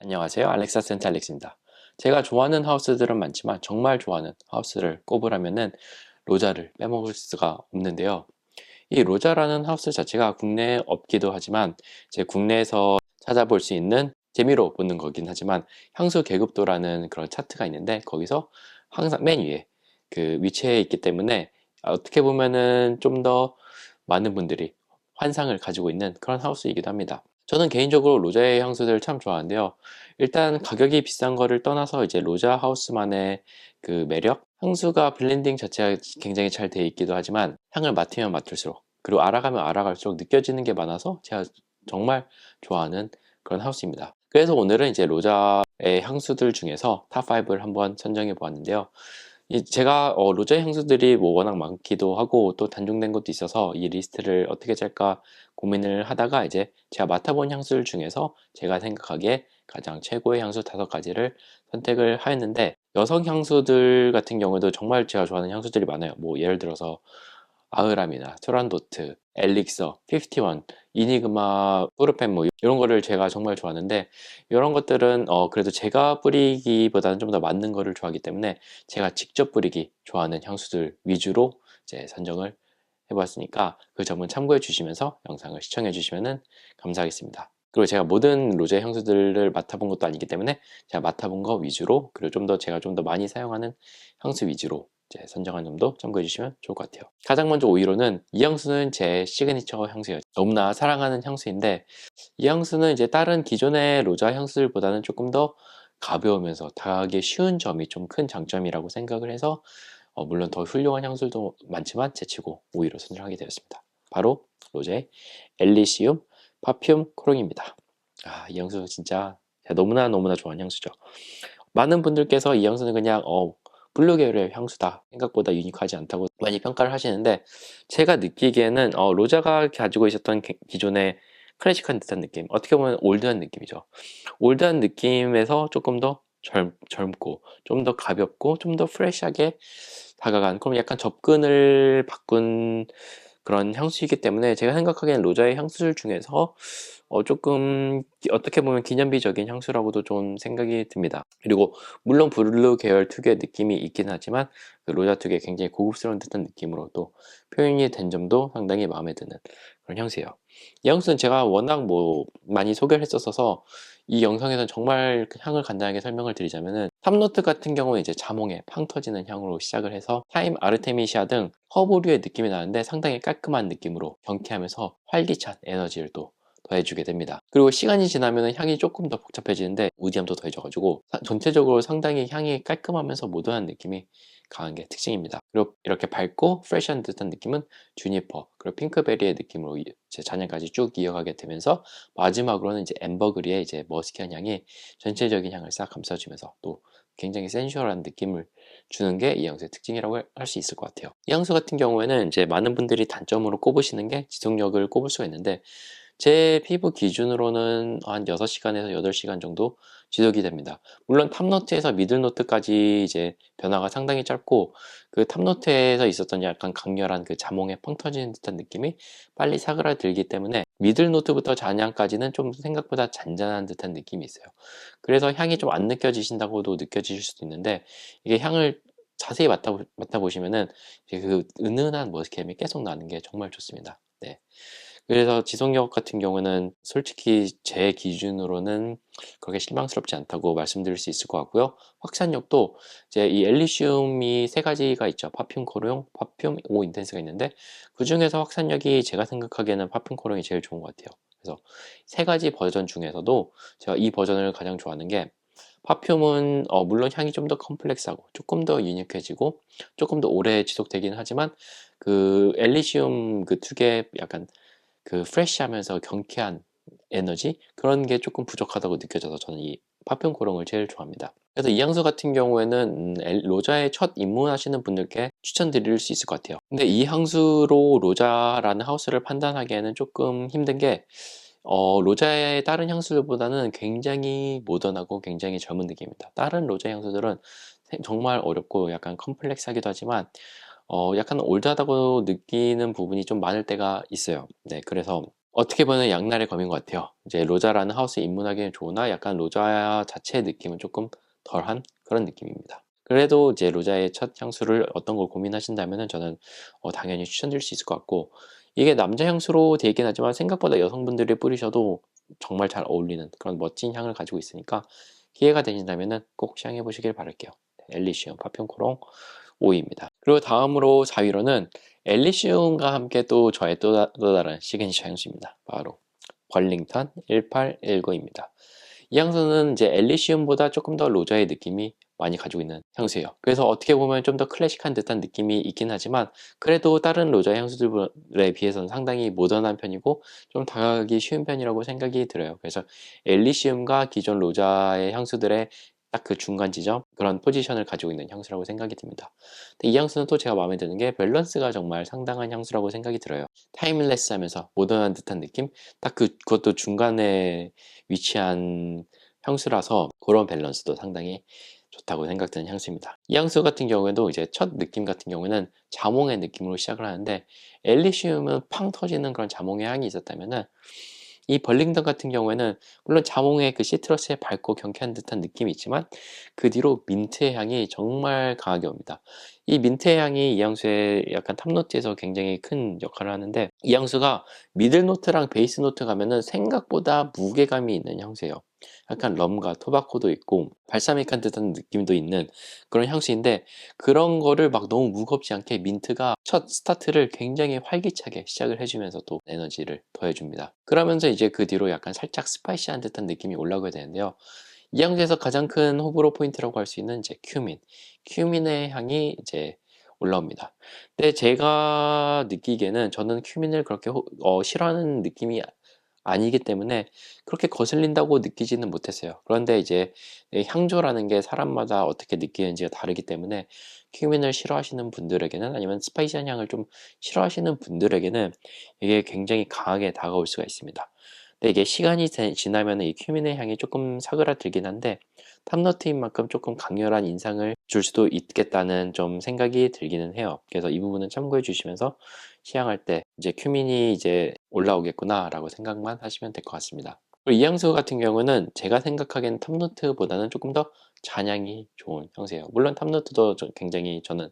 안녕하세요. 알렉사 센터 알렉스입니다. 제가 좋아하는 하우스들은 많지만 정말 좋아하는 하우스를 꼽으라면은 로자를 빼먹을 수가 없는데요. 이 로자라는 하우스 자체가 국내에 없기도 하지만 제 국내에서 찾아볼 수 있는 재미로 보는 거긴 하지만 향수 계급도라는 그런 차트가 있는데 거기서 항상 맨 위에 그 위치에 있기 때문에 어떻게 보면은 좀 더 많은 분들이 환상을 가지고 있는 그런 하우스이기도 합니다. 저는 개인적으로 로자의 향수들을 참 좋아하는데요. 일단 가격이 비싼 거를 떠나서 이제 로자 하우스만의 그 매력? 향수가 블렌딩 자체가 굉장히 잘 되어 있기도 하지만 향을 맡으면 맡을수록 그리고 알아가면 알아갈수록 느껴지는 게 많아서 제가 정말 좋아하는 그런 하우스입니다. 그래서 오늘은 이제 로자의 향수들 중에서 탑5를 한번 선정해 보았는데요. 제가 어, 로제 향수들이 뭐 워낙 많기도 하고 또 단종된 것도 있어서 이 리스트를 어떻게 짤까 고민을 하다가 이제 제가 맡아본 향수들 중에서 제가 생각하기에 가장 최고의 향수 다섯 가지를 선택을 하였는데 여성 향수들 같은 경우도 정말 제가 좋아하는 향수들이 많아요. 뭐 예를 들어서 아흐람이나 트란도트, 엘릭서, 51, 이니그마, 뿌르펜 뭐 이런 거를 제가 정말 좋아하는데 이런 것들은 어 그래도 제가 뿌리기보다는 좀 더 맞는 거를 좋아하기 때문에 제가 직접 뿌리기 좋아하는 향수들 위주로 이제 선정을 해봤으니까 그 점은 참고해 주시면서 영상을 시청해 주시면 감사하겠습니다. 그리고 제가 모든 로제 향수들을 맡아본 것도 아니기 때문에 제가 맡아본 거 위주로 그리고 좀 더 제가 좀 더 많이 사용하는 향수 위주로 선정한 점도 참고해 주시면 좋을 것 같아요. 가장 먼저 5위로는 이 향수는 제 시그니처 향수예요. 너무나 사랑하는 향수인데 이 향수는 이제 다른 기존의 로자 향수들보다는 조금 더 가벼우면서 다가기 쉬운 점이 좀 큰 장점이라고 생각을 해서 어, 물론 더 훌륭한 향수도 많지만 제치고 5위로 선정하게 되었습니다. 바로 로제 엘리시움 파퓸 크롱입니다. 아, 이 향수 진짜 너무나 너무나 좋아하는 향수죠. 많은 분들께서 이 향수는 그냥 어, 블루 계열의 향수다 생각보다 유니크하지 않다고 많이 평가를 하시는데 제가 느끼기에는 어, 로자가 가지고 있었던 기존의 클래식한 듯한 느낌 어떻게 보면 올드한 느낌이죠. 올드한 느낌에서 조금 더 젊, 젊고 좀 더 가볍고 좀 더 프레시하게 다가간 그럼 약간 접근을 바꾼 그런 향수이기 때문에 제가 생각하기엔 로자의 향수들 중에서 어, 조금 어떻게 보면 기념비적인 향수라고도 좀 생각이 듭니다. 그리고 물론 블루 계열 특유의 느낌이 있긴 하지만 그 로자 특유의 굉장히 고급스러운 듯한 느낌으로 또 표현이 된 점도 상당히 마음에 드는 그런 향수예요. 이 향수는 제가 워낙 뭐 많이 소개를 했었어서 이 영상에서는 정말 그 향을 간단하게 설명을 드리자면은 탑노트 같은 경우는 이제 자몽에 팡 터지는 향으로 시작을 해서 타임 아르테미시아 등 허브류의 느낌이 나는데 상당히 깔끔한 느낌으로 경쾌하면서 활기찬 에너지를 또 더해주게 됩니다. 그리고 시간이 지나면 향이 조금 더 복잡해지는데 우디함도 더해져가지고 전체적으로 상당히 향이 깔끔하면서 모던한 느낌이 강한 게 특징입니다. 그리고 이렇게 밝고 프레시한 듯한 느낌은 주니퍼 그리고 핑크베리의 느낌으로 이제 잔향까지 쭉 이어가게 되면서 마지막으로는 이제 엠버그리의 이제 머스키한 향이 전체적인 향을 싹 감싸주면서 또 굉장히 센슈얼한 느낌을 주는 게 이 향수의 특징이라고 할 수 있을 것 같아요. 이 향수 같은 경우에는 이제 많은 분들이 단점으로 꼽으시는 게 지속력을 꼽을 수가 있는데 제 피부 기준으로는 한 6시간에서 8시간 정도 지속이 됩니다. 물론 탑노트에서 미들노트까지 이제 변화가 상당히 짧고 그 탑노트에서 있었던 약간 강렬한 그 자몽에 펑 터지는 듯한 느낌이 빨리 사그라들기 때문에 미들노트부터 잔향까지는 좀 생각보다 잔잔한 듯한 느낌이 있어요. 그래서 향이 좀 안 느껴지신다고도 느껴지실 수도 있는데 이게 향을 자세히 맡아, 맡아보시면은 그 은은한 머스캠이 계속 나는 게 정말 좋습니다. 네. 그래서 지속력 같은 경우는 솔직히 제 기준으로는 그렇게 실망스럽지 않다고 말씀드릴 수 있을 것 같고요. 확산력도 이제 이 엘리시움이 세 가지가 있죠. 파퓸 코롱, 파퓸 오 인텐스가 있는데 그 중에서 확산력이 제가 생각하기에는 파퓸 코롱이 제일 좋은 것 같아요. 그래서 세 가지 버전 중에서도 제가 이 버전을 가장 좋아하는 게 파퓸은 어, 물론 향이 좀 더 컴플렉스하고 조금 더 유니크해지고 조금 더 오래 지속되긴 하지만 그 엘리시움 그 특유의 약간 그 프레쉬하면서 경쾌한 에너지 그런 게 조금 부족하다고 느껴져서 저는 이 파편 고롱을 제일 좋아합니다. 그래서 이 향수 같은 경우에는 음, 로자에 첫 입문하시는 분들께 추천드릴 수 있을 것 같아요. 근데 이 향수로 로자라는 하우스를 판단하기에는 조금 힘든 게 어, 로자의 다른 향수들보다는 굉장히 모던하고 굉장히 젊은 느낌입니다. 다른 로자 향수들은 정말 어렵고 약간 컴플렉스하기도 하지만 어, 약간 올드하다고 느끼는 부분이 좀 많을 때가 있어요. 네, 그래서 어떻게 보면 양날의 검인 것 같아요. 이제 로자라는 하우스 입문하기는 좋으나 약간 로자 자체의 느낌은 조금 덜한 그런 느낌입니다. 그래도 이제 로자의 첫 향수를 어떤 걸 고민하신다면 저는 어, 당연히 추천드릴 수 있을 것 같고 이게 남자 향수로 되어 있긴 하지만 생각보다 여성분들이 뿌리셔도 정말 잘 어울리는 그런 멋진 향을 가지고 있으니까 기회가 되신다면 꼭 시향해 보시길 바랄게요. 엘리시움 파듐 코롱 5위입니다. 그리고 다음으로 4위로는 엘리시움과 함께 또 저의 또, 다른 시그니처 향수입니다. 바로 벌링턴 1819입니다. 이 향수는 이제 엘리시움보다 조금 더 로자의 느낌이 많이 가지고 있는 향수예요. 그래서 어떻게 보면 좀 더 클래식한 듯한 느낌이 있긴 하지만 그래도 다른 로자 향수들에 비해서는 상당히 모던한 편이고 좀 다가가기 쉬운 편이라고 생각이 들어요. 그래서 엘리시움과 기존 로자의 향수들의 딱 그 중간 지점 그런 포지션을 가지고 있는 향수라고 생각이 듭니다. 이 향수는 또 제가 마음에 드는 게 밸런스가 정말 상당한 향수라고 생각이 들어요. 타임레스하면서 모던한 듯한 느낌 딱 그, 그것도 중간에 위치한 향수라서 그런 밸런스도 상당히 좋다고 생각되는 향수입니다. 이 향수 같은 경우에도 이제 첫 느낌 같은 경우에는 자몽의 느낌으로 시작을 하는데 엘리시움은 팡 터지는 그런 자몽의 향이 있었다면은 이 벌링턴 같은 경우에는 물론 자몽의 그 시트러스의 밝고 경쾌한 듯한 느낌이 있지만 그 뒤로 민트의 향이 정말 강하게 옵니다. 이 민트의 향이 이 향수의 약간 탑노트에서 굉장히 큰 역할을 하는데 이 향수가 미들노트랑 베이스 노트 가면은 생각보다 무게감이 있는 향수예요. 약간 럼과 토바코도 있고 발사믹한 듯한 느낌도 있는 그런 향수인데 그런 거를 막 너무 무겁지 않게 민트가 첫 스타트를 굉장히 활기차게 시작을 해주면서 또 에너지를 더해줍니다. 그러면서 이제 그 뒤로 약간 살짝 스파이시한 듯한 느낌이 올라오게 되는데요. 이 향수에서 가장 큰 호불호 포인트라고 할 수 있는 이제 큐민. 큐민의 향이 이제 올라옵니다. 근데 제가 느끼기에는 저는 큐민을 그렇게 호, 어, 싫어하는 느낌이 아니기 때문에 그렇게 거슬린다고 느끼지는 못했어요. 그런데 이제 향조라는 게 사람마다 어떻게 느끼는지가 다르기 때문에 큐민을 싫어하시는 분들에게는 아니면 스파이시한 향을 좀 싫어하시는 분들에게는 이게 굉장히 강하게 다가올 수가 있습니다. 근데 이게 시간이 지나면 이 큐민의 향이 조금 사그라들긴 한데 탑너트인 만큼 조금 강렬한 인상을 줄 수도 있겠다는 좀 생각이 들기는 해요. 그래서 이 부분은 참고해 주시면서 시향할 때 이제 큐민이 이제 올라오겠구나 라고 생각만 하시면 될 것 같습니다. 그리고 이 향수 같은 경우는 제가 생각하기엔 탑노트보다는 조금 더 잔향이 좋은 향수예요. 물론 탑노트도 굉장히 저는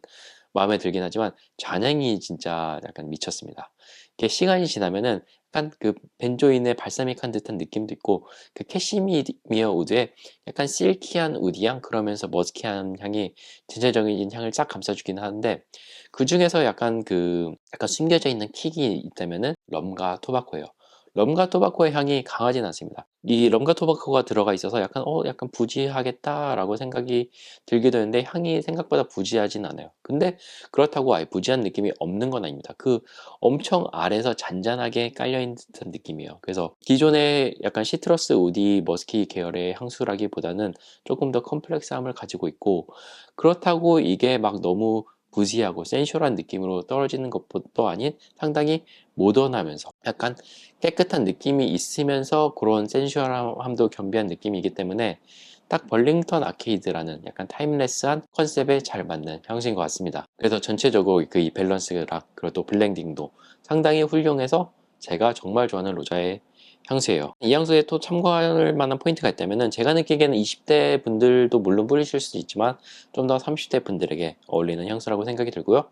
마음에 들긴 하지만 잔향이 진짜 약간 미쳤습니다. 이게 시간이 지나면은 약간 그 벤조인의 발사믹한 듯한 느낌도 있고 그 캐시미어 우드의 약간 실키한 우디향 그러면서 머스키한 향이 전체적인 향을 쫙 감싸주긴 하는데 그 중에서 약간 그 약간 숨겨져 있는 킥이 있다면은 럼과 토바코예요. 럼과 토바코의 향이 강하진 않습니다. 이 럼과 토바코가 들어가 있어서 약간 어 약간 부지하겠다라고 생각이 들기도 했는데 향이 생각보다 부지하진 않아요. 근데 그렇다고 아예 부지한 느낌이 없는 건 아닙니다. 그 엄청 아래서 잔잔하게 깔려 있는 듯한 느낌이에요. 그래서 기존의 약간 시트러스 우디 머스키 계열의 향수라기보다는 조금 더 컴플렉스함을 가지고 있고 그렇다고 이게 막 너무 부지하고 센슈얼한 느낌으로 떨어지는 것도 아닌 상당히 모던하면서 약간 깨끗한 느낌이 있으면서 그런 센슈얼함도 겸비한 느낌이기 때문에 딱 벌링턴 아케이드라는 약간 타임레스한 컨셉에 잘 맞는 향수인 것 같습니다. 그래서 전체적으로 그 이 밸런스랑 그리고 또 블렌딩도 상당히 훌륭해서 제가 정말 좋아하는 로자의 향수예요. 이 향수에 또 참고할 만한 포인트가 있다면 제가 느끼기에는 20대 분들도 물론 뿌리실 수 있지만 좀 더 30대 분들에게 어울리는 향수라고 생각이 들고요.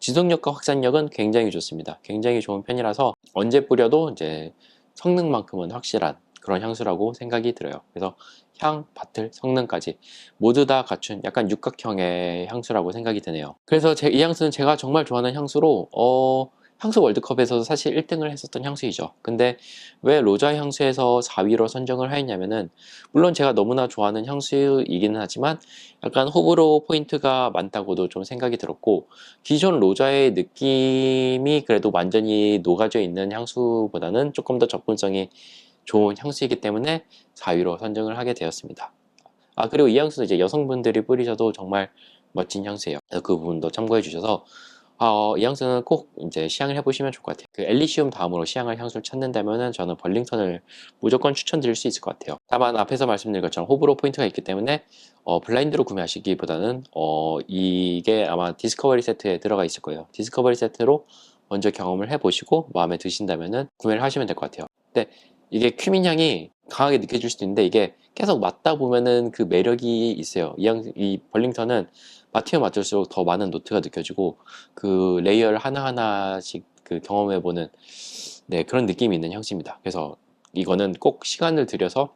지속력과 확산력은 굉장히 좋습니다. 굉장히 좋은 편이라서 언제 뿌려도 이제 성능만큼은 확실한 그런 향수라고 생각이 들어요. 그래서 향, 바틀, 성능까지 모두 다 갖춘 약간 육각형의 향수라고 생각이 드네요. 그래서 제, 이 향수는 제가 정말 좋아하는 향수로 어, 향수 월드컵에서 사실 1등을 했었던 향수이죠. 근데 왜 로자 향수에서 4위로 선정을 하였냐면은 물론 제가 너무나 좋아하는 향수이기는 하지만 약간 호불호 포인트가 많다고도 좀 생각이 들었고 기존 로자의 느낌이 그래도 완전히 녹아져 있는 향수보다는 조금 더 접근성이 좋은 향수이기 때문에 4위로 선정을 하게 되었습니다. 아 그리고 이 향수는 이제 여성분들이 뿌리셔도 정말 멋진 향수예요. 그 부분도 참고해 주셔서 어, 이 향수는 꼭 이제 시향을 해보시면 좋을 것 같아요. 그 엘리시움 다음으로 시향할 향수를 찾는다면 저는 벌링턴을 무조건 추천드릴 수 있을 것 같아요. 다만 앞에서 말씀드린 것처럼 호불호 포인트가 있기 때문에 어, 블라인드로 구매하시기보다는 어, 이게 아마 디스커버리 세트에 들어가 있을 거예요. 디스커버리 세트로 먼저 경험을 해보시고 마음에 드신다면은 구매를 하시면 될 것 같아요. 근데 이게 큐민 향이 강하게 느껴질 수도 있는데 이게 계속 맡다 보면은 그 매력이 있어요. 이, 향, 이 벌링턴은 맡으면 맡을수록 더 많은 노트가 느껴지고 그 레이어를 하나하나씩 그 경험해보는 네, 그런 느낌이 있는 향수입니다. 그래서 이거는 꼭 시간을 들여서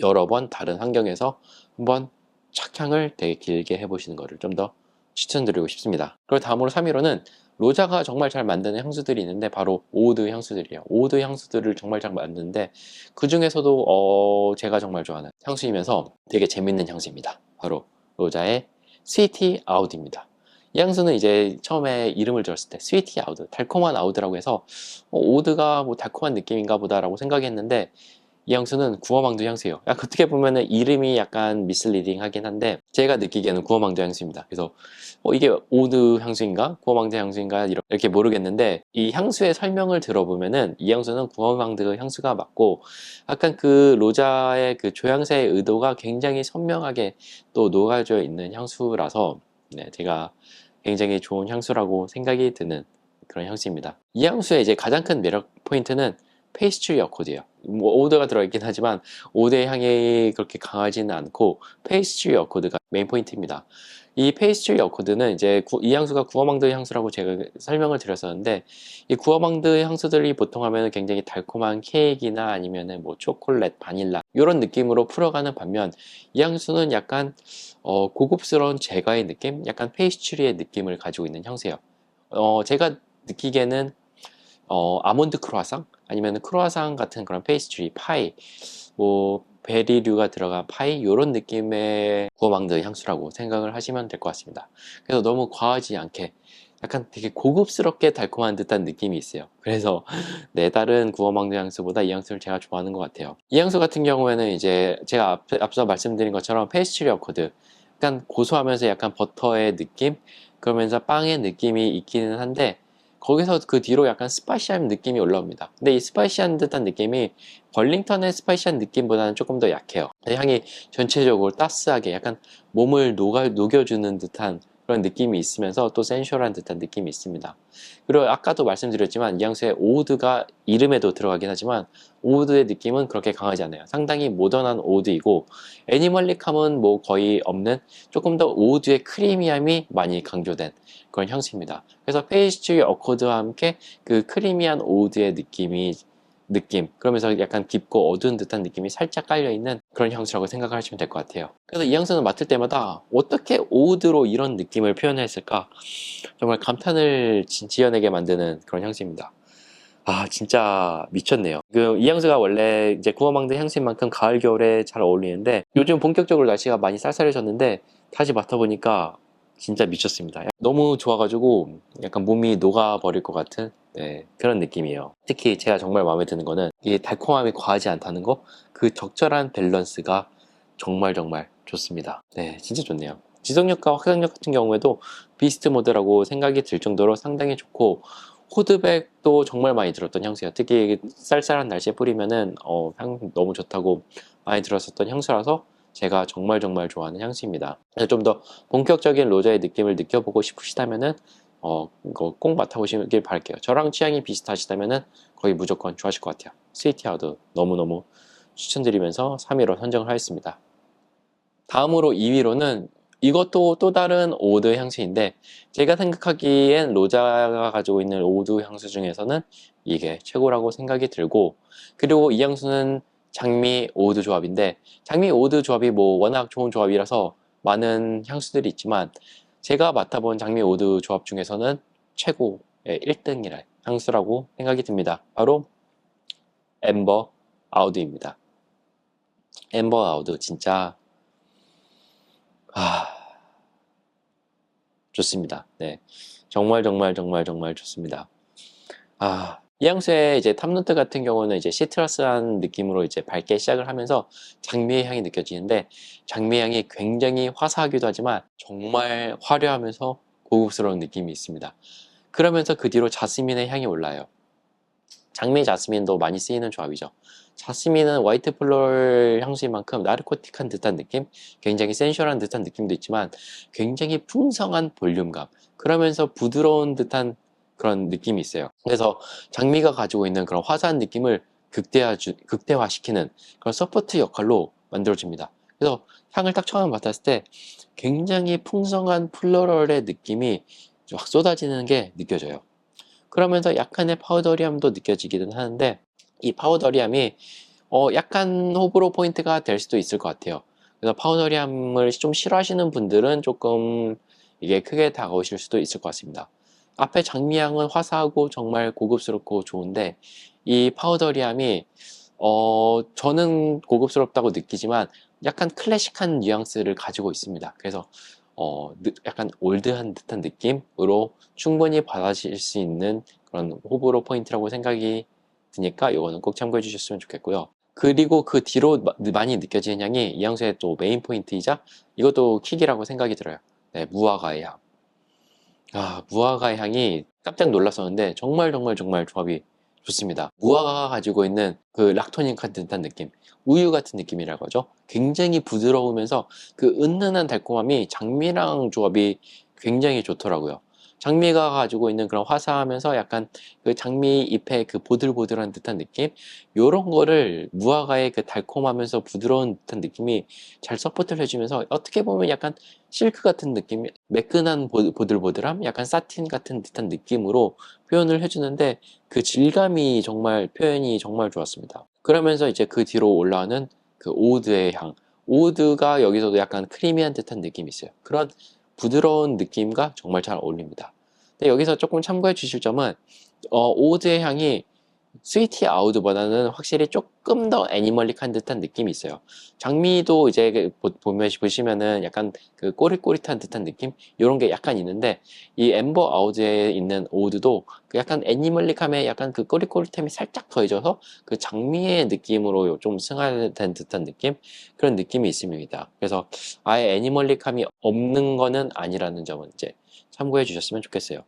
여러 번 다른 환경에서 한번 착향을 되게 길게 해보시는 것을 좀 더 추천드리고 싶습니다. 그리고 다음으로 3위로는 로자가 정말 잘 만드는 향수들이 있는데 바로 오우드 향수들이에요. 오우드 향수들을 정말 잘 만드는데 그 중에서도 어 제가 정말 좋아하는 향수이면서 되게 재밌는 향수입니다. 바로 로자의 스위티 아우드입니다. 이 향수는 이제 처음에 이름을 들었을 때 스위티 아우드, 달콤한 아우드라고 해서 어, 오우드가 뭐 달콤한 느낌인가 보다라고 생각했는데 이 향수는 구워망두 향수예요. 어떻게 보면 은 이름이 약간 미슬리딩 하긴 한데 제가 느끼기에는 구워망두 향수입니다. 그래서 어, 이게 오드 향수인가 구워망두 향수인가 이렇게 모르겠는데 이 향수의 설명을 들어보면 은 이 향수는 구워망두 향수가 맞고 약간 그 로자의 그 조향사의 의도가 굉장히 선명하게 또 녹아져 있는 향수라서 네, 제가 굉장히 좋은 향수라고 생각이 드는 그런 향수입니다. 이 향수의 이제 가장 큰 매력 포인트는 페이스트리 어코드예요. 뭐 오드가 들어있긴 하지만 오드의 향이 그렇게 강하지는 않고 페이스트리 어코드가 메인 포인트입니다. 이 페이스트리 어코드는 이제 구, 이 향수가 구어망드 향수라고 제가 설명을 드렸었는데 이 구어망드 향수들이 보통 하면 굉장히 달콤한 케이크나 아니면은 뭐 초콜릿, 바닐라 이런 느낌으로 풀어가는 반면 이 향수는 약간 어, 고급스러운 제과의 느낌, 약간 페이스트리의 느낌을 가지고 있는 향수예요. 어, 제가 느끼기에는 어, 아몬드 크로아상 아니면 크로아상 같은 그런 페이스트리, 파이, 뭐 베리류가 들어간 파이 이런 느낌의 구어망드 향수라고 생각을 하시면 될 것 같습니다. 그래서 너무 과하지 않게 약간 되게 고급스럽게 달콤한 듯한 느낌이 있어요. 그래서 네 다른 구어망드 향수보다 이 향수를 제가 좋아하는 것 같아요. 이 향수 같은 경우에는 이제 제가 앞, 앞서 말씀드린 것처럼 페이스트리 어 코드 약간 고소하면서 약간 버터의 느낌 그러면서 빵의 느낌이 있기는 한데 거기서 그 뒤로 약간 스파이시한 느낌이 올라옵니다. 근데 이 스파이시한 듯한 느낌이 벌링턴의 스파이시한 느낌보다는 조금 더 약해요. 향이 전체적으로 따스하게 약간 몸을 녹아, 녹여주는 듯한 그런 느낌이 있으면서 또 센슈얼한 듯한 느낌이 있습니다. 그리고 아까도 말씀드렸지만 이 향수에 오우드가 이름에도 들어가긴 하지만 오우드의 느낌은 그렇게 강하지 않아요. 상당히 모던한 오우드이고 애니멀릭함은 뭐 거의 없는 조금 더 오우드의 크리미함이 많이 강조된 그런 향수입니다. 그래서 페이스트리 어코드와 함께 그 크리미한 오우드의 느낌이 느낌 그러면서 약간 깊고 어두운 듯한 느낌이 살짝 깔려있는 그런 향수라고 생각을 하시면 될 것 같아요. 그래서 이 향수는 맡을 때마다 어떻게 오우드로 이런 느낌을 표현했을까? 정말 감탄을 지어내게 만드는 그런 향수입니다. 아 진짜 미쳤네요. 그 이 향수가 원래 이제 구워망드 향수인 만큼 가을 겨울에 잘 어울리는데 요즘 본격적으로 날씨가 많이 쌀쌀해졌는데 다시 맡아보니까 진짜 미쳤습니다. 너무 좋아가지고 약간 몸이 녹아버릴 것 같은 네, 그런 느낌이에요. 특히 제가 정말 마음에 드는 거는 이 달콤함이 과하지 않다는 거, 그 적절한 밸런스가 정말 정말 좋습니다. 네, 진짜 좋네요. 지속력과 확장력 같은 경우에도 비스트 모드라고 생각이 들 정도로 상당히 좋고 호드백도 정말 많이 들었던 향수예요. 특히 쌀쌀한 날씨에 뿌리면은 어, 향 너무 좋다고 많이 들었었던 향수라서 제가 정말 정말 좋아하는 향수입니다. 좀 더 본격적인 로저의 느낌을 느껴보고 싶으시다면은 어, 이거 꼭 맡아보시길 바랄게요. 저랑 취향이 비슷하시다면 거의 무조건 좋아하실 것 같아요. 스위티하우드 너무너무 추천드리면서 3위로 선정을 하였습니다. 다음으로 2위로는 이것도 또 다른 오드 향수인데 제가 생각하기엔 로자가 가지고 있는 오드 향수 중에서는 이게 최고라고 생각이 들고 그리고 이 향수는 장미 오드 조합인데 장미 오드 조합이 뭐 워낙 좋은 조합이라서 많은 향수들이 있지만 제가 맡아본 장미 오드 조합 중에서는 최고의 1등이라 향수라고 생각이 듭니다. 바로 엠버 아우드입니다. 엠버 아우드 진짜 아 좋습니다. 네 정말 정말 정말 정말 좋습니다. 아 이 향수의 이제 탑노트 같은 경우는 이제 시트러스한 느낌으로 이제 밝게 시작을 하면서 장미의 향이 느껴지는데 장미의 향이 굉장히 화사하기도 하지만 정말 화려하면서 고급스러운 느낌이 있습니다. 그러면서 그 뒤로 자스민의 향이 올라요. 장미 자스민도 많이 쓰이는 조합이죠. 자스민은 화이트 플롤 향수인 만큼 나르코틱한 듯한 느낌, 굉장히 센슈얼한 듯한 느낌도 있지만 굉장히 풍성한 볼륨감, 그러면서 부드러운 듯한 그런 느낌이 있어요. 그래서 장미가 가지고 있는 그런 화사한 느낌을 극대화, 극대화시키는 그런 서포트 역할로 만들어집니다. 그래서 향을 딱 처음 맡았을 때 굉장히 풍성한 플로럴의 느낌이 확 쏟아지는 게 느껴져요. 그러면서 약간의 파우더리함도 느껴지기는 하는데 이 파우더리함이 어 약간 호불호 포인트가 될 수도 있을 것 같아요. 그래서 파우더리함을 좀 싫어하시는 분들은 조금 이게 크게 다가오실 수도 있을 것 같습니다. 앞에 장미향은 화사하고 정말 고급스럽고 좋은데 이 파우더리함이 어 저는 고급스럽다고 느끼지만 약간 클래식한 뉘앙스를 가지고 있습니다. 그래서 어 약간 올드한 듯한 느낌으로 충분히 받아실 수 있는 그런 호불호 포인트라고 생각이 드니까 이거는 꼭 참고해 주셨으면 좋겠고요. 그리고 그 뒤로 많이 느껴지는 향이 이 향수의 또 메인 포인트이자 이것도 킥이라고 생각이 들어요. 네, 무화과의 향. 아, 무화과의 향이 깜짝 놀랐었는데 정말 정말 정말 조합이 좋습니다. 무화과가 가지고 있는 그 락토닌 같은 느낌, 우유 같은 느낌이라고 하죠. 굉장히 부드러우면서 그 은은한 달콤함이 장미랑 조합이 굉장히 좋더라고요. 장미가 가지고 있는 그런 화사하면서 약간 그 장미 잎의 그 보들보들한 듯한 느낌? 요런 거를 무화과의 그 달콤하면서 부드러운 듯한 느낌이 잘 서포트를 해주면서 어떻게 보면 약간 실크 같은 느낌 매끈한 보들보들함? 약간 사틴 같은 듯한 느낌으로 표현을 해주는데 그 질감이 정말 표현이 정말 좋았습니다. 그러면서 이제 그 뒤로 올라오는 그 오드의 향. 오드가 여기서도 약간 크리미한 듯한 느낌이 있어요. 그런 부드러운 느낌과 정말 잘 어울립니다. 근데 여기서 조금 참고해 주실 점은 어, 오드의 향이 스위티 아우드보다는 확실히 조금 더 애니멀릭한 듯한 느낌이 있어요. 장미도 이제 그 보면 보시면은 약간 그 꼬릿꼬릿한 듯한 느낌 이런 게 약간 있는데 이 엠버 아우드에 있는 오드도 그 약간 애니멀릭함에 약간 그 꼬릿꼬릿함이 살짝 더해져서 그 장미의 느낌으로 좀 승화된 듯한 느낌 그런 느낌이 있습니다. 그래서 아예 애니멀릭함이 없는 거는 아니라는 점은 이제 참고해 주셨으면 좋겠어요.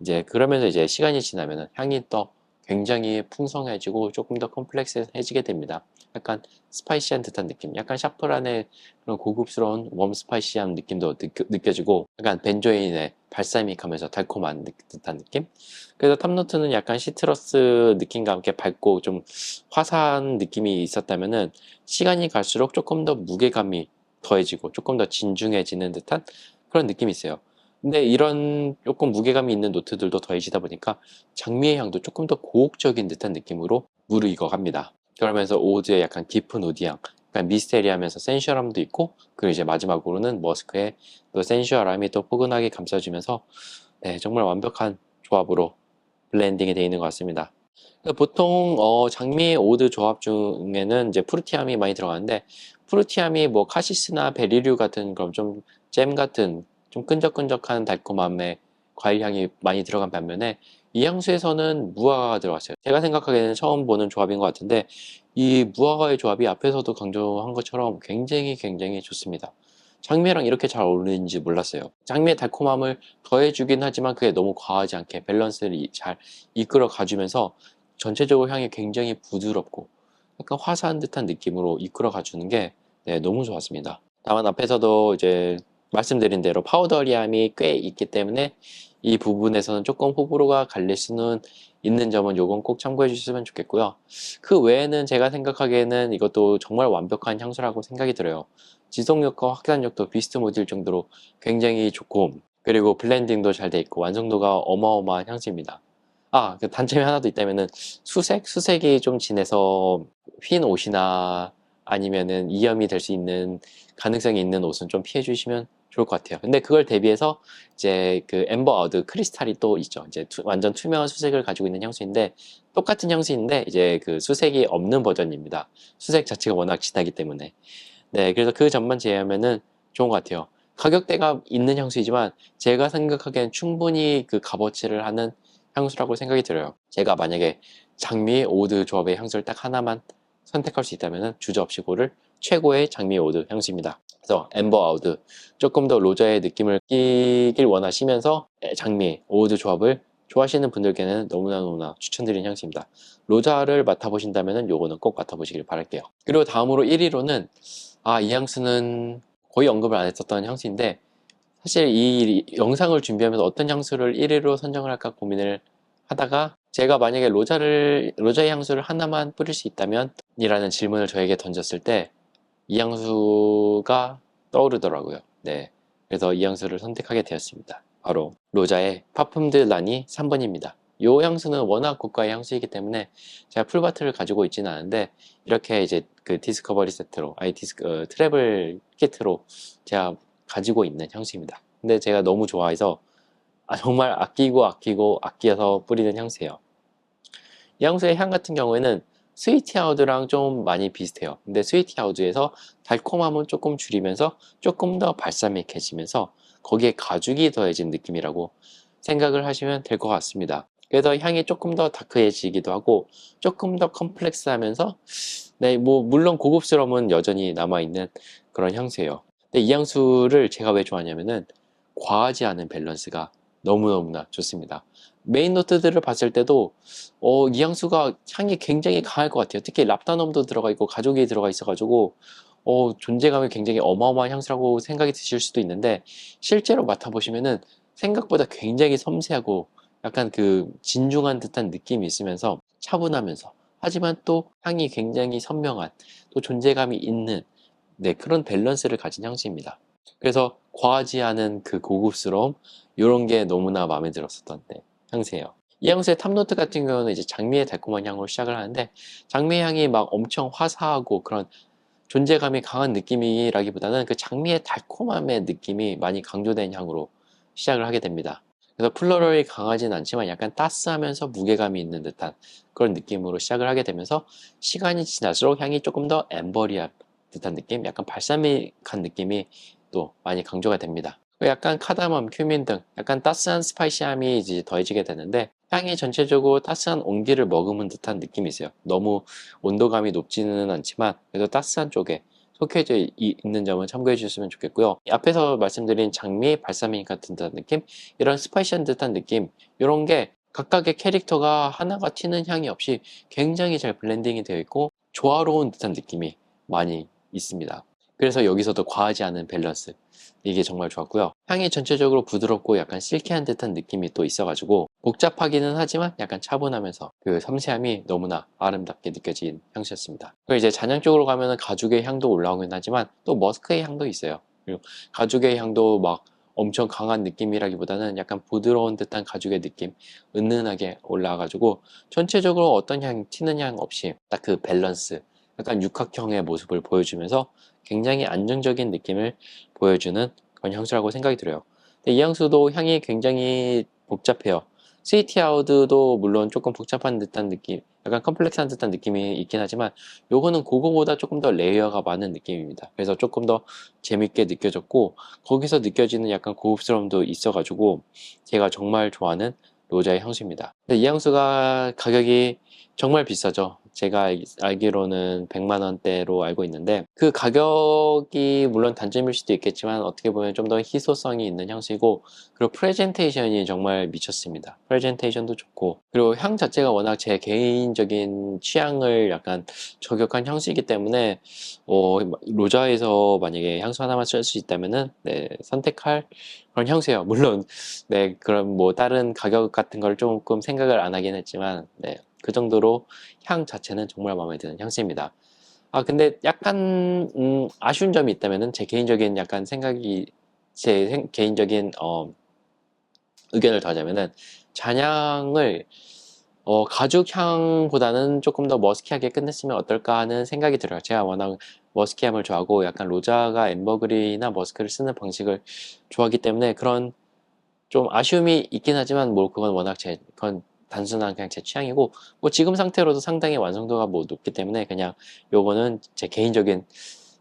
이제 그러면서 이제 시간이 지나면은 향이 또 굉장히 풍성해지고 조금 더 컴플렉스해지게 됩니다. 약간 스파이시한 듯한 느낌, 약간 샤프란의 그런 고급스러운 웜 스파이시한 느낌도 느껴, 지고 약간 벤조인의 발사믹하면서 달콤한 듯한 느낌? 그래서 탑노트는 약간 시트러스 느낌과 함께 밝고 좀 화사한 느낌이 있었다면은 시간이 갈수록 조금 더 무게감이 더해지고 조금 더 진중해지는 듯한 그런 느낌이 있어요. 근데 이런 조금 무게감이 있는 노트들도 더해지다 보니까 장미의 향도 조금 더 고혹적인 듯한 느낌으로 무르익어갑니다. 그러면서 오즈의 약간 깊은 우디향, 약간 미스테리하면서 센슈얼함도 있고 그리고 이제 마지막으로는 머스크의 또 센슈얼함이 또 포근하게 감싸주면서 네, 정말 완벽한 조합으로 블렌딩이 되어 있는 것 같습니다. 보통 어, 장미 오드 조합 중에는 이제 프루티함이 많이 들어가는데 프루티함이 뭐 카시스나 베리류 같은 그런 좀 잼 같은 좀 끈적끈적한 달콤함에 과일 향이 많이 들어간 반면에 이 향수에서는 무화과가 들어갔어요. 제가 생각하기에는 처음 보는 조합인 것 같은데 이 무화과의 조합이 앞에서도 강조한 것처럼 굉장히 굉장히 좋습니다. 장미랑 이렇게 잘 어울리는지 몰랐어요. 장미의 달콤함을 더해주긴 하지만 그게 너무 과하지 않게 밸런스를 잘 이끌어 가주면서 전체적으로 향이 굉장히 부드럽고 약간 화사한 듯한 느낌으로 이끌어 가주는 게 네, 너무 좋았습니다. 다만 앞에서도 이제 말씀드린 대로 파우더리함이 꽤 있기 때문에 이 부분에서는 조금 호불호가 갈릴 수는 있는 점은 요건 꼭 참고해 주셨으면 좋겠고요. 그 외에는 제가 생각하기에는 이것도 정말 완벽한 향수라고 생각이 들어요. 지속력과 확산력도 비스트 모질 정도로 굉장히 좋고 그리고 블렌딩도 잘 돼 있고 완성도가 어마어마한 향수입니다. 아, 그 단점이 하나도 있다면은 수색? 수색이 좀 진해서 흰 옷이나 아니면은 이염이 될 수 있는 가능성이 있는 옷은 좀 피해 주시면 좋을 것 같아요. 근데 그걸 대비해서 이제 그 엠버 어드 크리스탈이 또 있죠. 이제 투, 완전 투명한 수색을 가지고 있는 향수인데 똑같은 향수인데 이제 그 수색이 없는 버전입니다. 수색 자체가 워낙 진하기 때문에. 네, 그래서 그 점만 제외하면은 좋은 것 같아요. 가격대가 있는 향수이지만 제가 생각하기엔 충분히 그 값어치를 하는 향수라고 생각이 들어요. 제가 만약에 장미 오드 조합의 향수를 딱 하나만 선택할 수 있다면 주저없이 고를 최고의 장미 오드 향수입니다. 그래서 엠버 아우드 조금 더 로저의 느낌을 끼길 원하시면서 장미 오우드 조합을 좋아하시는 분들께는 너무나 너무나 추천드리는 향수입니다. 로자를 맡아보신다면 요거는 꼭 맡아보시길 바랄게요. 그리고 다음으로 1위로는 아 이 향수는 거의 언급을 안 했었던 향수인데 사실 이 영상을 준비하면서 어떤 향수를 1위로 선정을 할까 고민을 하다가 제가 만약에 로자를 로자의 향수를 하나만 뿌릴 수 있다면 이라는 질문을 저에게 던졌을 때 이 향수가 떠오르더라고요. 네. 그래서 이 향수를 선택하게 되었습니다. 바로 로자의 파품드 라니 3번입니다. 이 향수는 워낙 고가의 향수이기 때문에 제가 풀바트를 가지고 있지는 않은데 이렇게 이제 그 디스커버리 세트로 아니 디스크 어, 트래블 키트로 제가 가지고 있는 향수입니다. 근데 제가 너무 좋아해서 아, 정말 아끼고 아끼고 아껴서 뿌리는 향수예요. 이 향수의 향 같은 경우에는 스위티하우드랑 좀 많이 비슷해요. 근데 스위티하우드에서 달콤함은 조금 줄이면서 조금 더 발사믹해지면서 거기에 가죽이 더해진 느낌이라고 생각을 하시면 될 것 같습니다. 그래서 향이 조금 더 다크해지기도 하고 조금 더 컴플렉스하면서 네, 뭐 물론 고급스러움은 여전히 남아있는 그런 향수예요. 근데 이 향수를 제가 왜 좋아하냐면은 과하지 않은 밸런스가 너무너무나 좋습니다. 메인 노트들을 봤을 때도 어, 이 향수가 향이 굉장히 강할 것 같아요. 특히 랍다넘도 들어가 있고 가죽이 들어가 있어가지고 어, 존재감이 굉장히 어마어마한 향수라고 생각이 드실 수도 있는데 실제로 맡아보시면은 생각보다 굉장히 섬세하고 약간 그 진중한 듯한 느낌이 있으면서 차분하면서 하지만 또 향이 굉장히 선명한 또 존재감이 있는 네, 그런 밸런스를 가진 향수입니다. 그래서 과하지 않은 그 고급스러움 이런 게 너무나 마음에 들었었던 네, 향수예요. 이 향수의 탑노트 같은 경우는 이제 장미의 달콤한 향으로 시작을 하는데 장미 향이 막 엄청 화사하고 그런 존재감이 강한 느낌이라기보다는 그 장미의 달콤함의 느낌이 많이 강조된 향으로 시작을 하게 됩니다. 그래서 플로럴이 강하진 않지만 약간 따스하면서 무게감이 있는 듯한 그런 느낌으로 시작을 하게 되면서 시간이 지날수록 향이 조금 더 엠버리한 듯한 느낌, 약간 발사믹한 느낌이 또 많이 강조가 됩니다. 약간 카다멈, 큐민 등 약간 따스한 스파이시함이 이제 더해지게 되는데 향이 전체적으로 따스한 온기를 머금은 듯한 느낌이 있어요. 너무 온도감이 높지는 않지만 그래도 따스한 쪽에 속해져 있는 점을 참고해 주셨으면 좋겠고요. 앞에서 말씀드린 장미, 발사믹 같은 듯한 느낌, 이런 스파이시한 듯한 느낌, 이런 게 각각의 캐릭터가 하나가 튀는 향이 없이 굉장히 잘 블렌딩이 되어 있고 조화로운 듯한 느낌이 많이 있습니다. 그래서 여기서도 과하지 않은 밸런스 이게 정말 좋았고요. 향이 전체적으로 부드럽고 약간 실키한 듯한 느낌이 또 있어가지고 복잡하기는 하지만 약간 차분하면서 그 섬세함이 너무나 아름답게 느껴진 향수였습니다. 그리고 이제 잔향 쪽으로 가면은 가죽의 향도 올라오긴 하지만 또 머스크의 향도 있어요. 그리고 가죽의 향도 막 엄청 강한 느낌이라기보다는 약간 부드러운 듯한 가죽의 느낌 은은하게 올라와가지고 전체적으로 어떤 향 튀는 향 없이 딱 그 밸런스 약간 육각형의 모습을 보여주면서 굉장히 안정적인 느낌을 보여주는 그런 향수라고 생각이 들어요. 이 향수도 향이 굉장히 복잡해요. 스위티 아우드도 물론 조금 복잡한 듯한 느낌, 약간 컴플렉스한 듯한 느낌이 있긴 하지만 요거는 그거보다 조금 더 레이어가 많은 느낌입니다. 그래서 조금 더 재밌게 느껴졌고 거기서 느껴지는 약간 고급스러움도 있어가지고 제가 정말 좋아하는 로자의 향수입니다. 이 향수가 가격이 정말 비싸죠. 제가 알기로는 100만 원대로 알고 있는데 그 가격이 물론 단점일 수도 있겠지만 어떻게 보면 좀 더 희소성이 있는 향수이고 그리고 프레젠테이션이 정말 미쳤습니다. 프레젠테이션도 좋고 그리고 향 자체가 워낙 제 개인적인 취향을 약간 저격한 향수이기 때문에 어, 로자에서 만약에 향수 하나만 쓸 수 있다면은 네, 선택할 그런 향수예요. 물론 네 그런 뭐 다른 가격 같은 걸 조금 생각을 안 하긴 했지만 네. 그 정도로 향 자체는 정말 마음에 드는 향수입니다. 아 근데 약간 음, 아쉬운 점이 있다면은 제 개인적인 약간 생각이 제 생, 개인적인 어, 의견을 더하자면은 잔향을 어, 가죽 향보다는 조금 더 머스키하게 끝냈으면 어떨까 하는 생각이 들어요. 제가 워낙 머스키함을 좋아하고 약간 로자가 엠버그리나 머스크를 쓰는 방식을 좋아하기 때문에 그런 좀 아쉬움이 있긴 하지만 뭐 그건 워낙 제 그건 단순한 그냥 제 취향이고 뭐 지금 상태로도 상당히 완성도가 뭐 높기 때문에 그냥 요거는 제 개인적인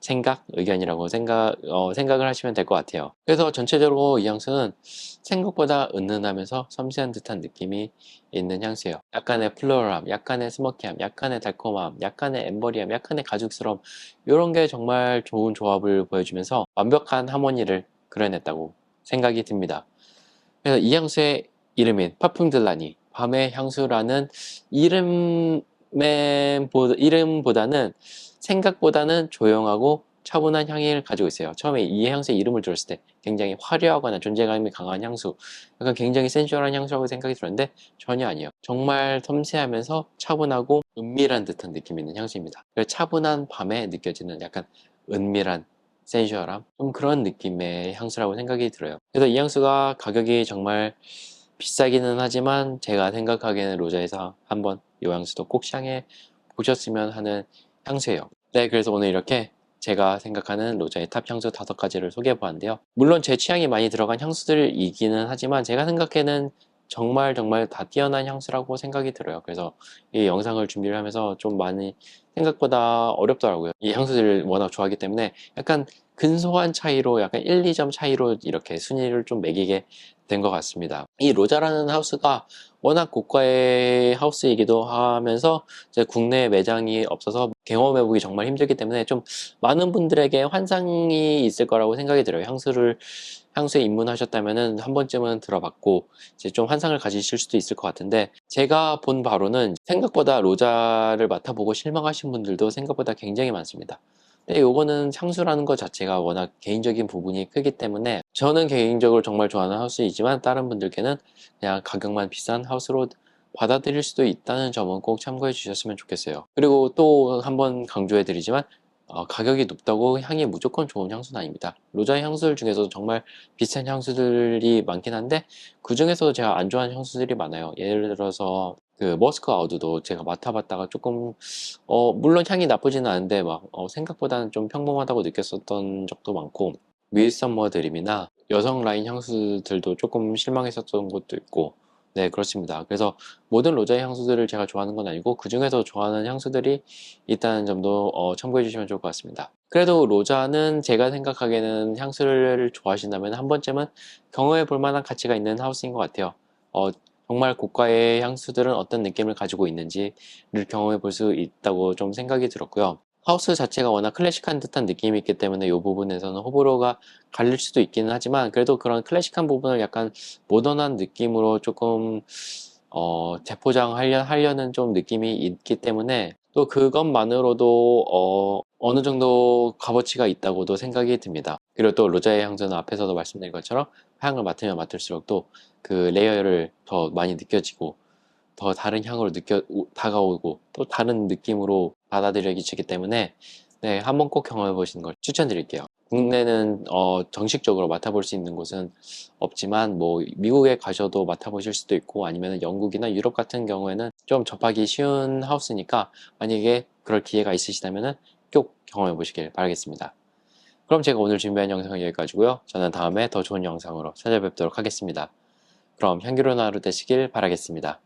생각, 의견이라고 생각, 어, 생각을 하시면 될 것 같아요. 그래서 전체적으로 이 향수는 생각보다 은은하면서 섬세한 듯한 느낌이 있는 향수예요. 약간의 플로럴함, 약간의 스모키함, 약간의 달콤함, 약간의 엠버리함, 약간의 가죽스러움 이런 게 정말 좋은 조합을 보여주면서 완벽한 하모니를 그려냈다고 생각이 듭니다. 그래서 이 향수의 이름인 파풍들라니 밤의 향수라는 이름에, 이름보다는 생각보다는 조용하고 차분한 향을 가지고 있어요. 처음에 이 향수의 이름을 들었을 때 굉장히 화려하거나 존재감이 강한 향수, 약간 굉장히 센슈얼한 향수라고 생각이 들었는데 전혀 아니에요. 정말 섬세하면서 차분하고 은밀한 듯한 느낌이 있는 향수입니다. 차분한 밤에 느껴지는 약간 은밀한 센슈얼함, 좀 그런 느낌의 향수라고 생각이 들어요. 그래서 이 향수가 가격이 정말 비싸기는 하지만 제가 생각하기에는 로자에서 한번 이 향수도 꼭 시향해 보셨으면 하는 향수예요. 네, 그래서 오늘 이렇게 제가 생각하는 로자의 탑 향수 다섯 가지를 소개해 보았는데요. 물론 제 취향이 많이 들어간 향수들이기는 하지만 제가 생각에는 정말 정말 다 뛰어난 향수라고 생각이 들어요. 그래서 이 영상을 준비를 하면서 좀 많이 생각보다 어렵더라고요. 이 향수들을 워낙 좋아하기 때문에 약간 근소한 차이로 약간 1, 2점 차이로 이렇게 순위를 좀 매기게 된 것 같습니다. 이 로자라는 하우스가 워낙 고가의 하우스이기도 하면서 국내 매장이 없어서 경험해보기 정말 힘들기 때문에 좀 많은 분들에게 환상이 있을 거라고 생각이 들어요. 향수를 향수에 입문하셨다면은 한 번쯤은 들어봤고 이제 좀 환상을 가지실 수도 있을 것 같은데 제가 본 바로는 생각보다 로자를 맡아보고 실망하신 분들도 생각보다 굉장히 많습니다. 근데 요거는 향수라는 것 자체가 워낙 개인적인 부분이 크기 때문에 저는 개인적으로 정말 좋아하는 하우스이지만 다른 분들께는 그냥 가격만 비싼 하우스로 받아들일 수도 있다는 점은 꼭 참고해 주셨으면 좋겠어요. 그리고 또 한번 강조해 드리지만 어, 가격이 높다고 향이 무조건 좋은 향수는 아닙니다. 로자의 향수들 중에서도 정말 비싼 향수들이 많긴 한데 그 중에서도 제가 안 좋아하는 향수들이 많아요. 예를 들어서 그 머스크 아우드도 제가 맡아봤다가 조금 어 물론 향이 나쁘지는 않은데 막 어, 생각보다는 좀 평범하다고 느꼈었던 적도 많고 윌썸머 드림이나 여성 라인 향수들도 조금 실망했었던 것도 있고 네 그렇습니다. 그래서 모든 로자의 향수들을 제가 좋아하는 건 아니고 그 중에서 좋아하는 향수들이 있다는 점도 어, 참고해 주시면 좋을 것 같습니다. 그래도 로자는 제가 생각하기에는 향수를 좋아하신다면 한 번쯤은 경험해 볼 만한 가치가 있는 하우스인 것 같아요. 어, 정말 고가의 향수들은 어떤 느낌을 가지고 있는지를 경험해 볼 수 있다고 좀 생각이 들었고요. 하우스 자체가 워낙 클래식한 듯한 느낌이 있기 때문에 이 부분에서는 호불호가 갈릴 수도 있기는 하지만 그래도 그런 클래식한 부분을 약간 모던한 느낌으로 조금 어, 재포장하려 하려는 좀 느낌이 있기 때문에 또 그것만으로도 어, 어느 정도 값어치가 있다고도 생각이 듭니다. 그리고 또 로자의 향수는 앞에서도 말씀드린 것처럼 향을 맡으면 맡을수록 또 그 레이어를 더 많이 느껴지고 더 다른 향으로 느껴 다가오고 또 다른 느낌으로 받아들여지기 때문에 네, 한번 꼭 경험해 보시는 걸 추천드릴게요. 국내는 어, 정식적으로 맡아볼 수 있는 곳은 없지만 뭐 미국에 가셔도 맡아보실 수도 있고 아니면 영국이나 유럽 같은 경우에는 좀 접하기 쉬운 하우스니까 만약에 그럴 기회가 있으시다면 꼭 경험해 보시길 바라겠습니다. 그럼 제가 오늘 준비한 영상은 여기까지고요. 저는 다음에 더 좋은 영상으로 찾아뵙도록 하겠습니다. 그럼 향기로운 하루 되시길 바라겠습니다.